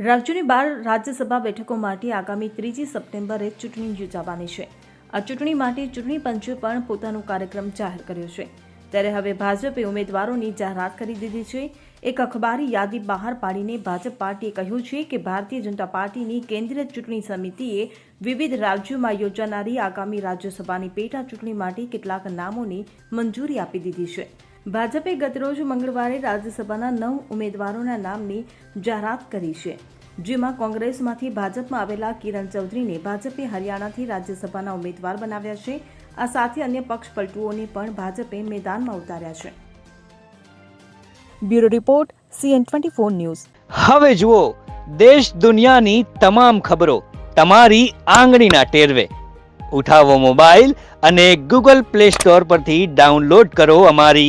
રાજ્યની બાર રાજ્યસભા બેઠકો માટે આગામી ત્રીજી સપ્ટેમ્બરે ચૂંટણી યોજાવાની છે. આ ચૂંટણી માટે ચૂંટણી પંચે પણ પોતાનો કાર્યક્રમ જાહેર કર્યો છે. ત્યારે હવે ભાજપે ઉમેદવારોની જાહેરાત કરી દીધી છે. એક અખબારી યાદી બહાર પાડીને ભાજપ પાર્ટીએ કહ્યું છે કે ભારતીય જનતા પાર્ટીની કેન્દ્રીય ચૂંટણી સમિતિએ વિવિધ રાજ્યોમાં યોજાનારી આગામી રાજ્યસભાની પેટા ચૂંટણી માટે કેટલાક નામોની મંજૂરી આપી દીધી છે. ભાજપે ગતરોજ મંગળવારે રાજ્યસભાના નવ ઉમેદવારોના નામની જાહેરાત કરી છે, જેમાં કોંગ્રેસમાંથી ભાજપમાં આવેલા કિરણ ચૌધરીને ભાજપે હરિયાણાથી રાજ્યસભાના ઉમેદવાર બનાવ્યા છે. આ સાથે અન્ય પક્ષ પલટુઓને પણ ભાજપે મેદાનમાં ઉતાર્યા છે. Bureau report, CN twenty four news. હવે જુઓ, દેશ દુનિયાની તમામ ખબરો તમારી આંગળીના ટેરવે. ઉઠાવો મોબાઈલ અને ગૂગલ પ્લે સ્ટોર પરથી ડાઉનલોડ કરો અમારી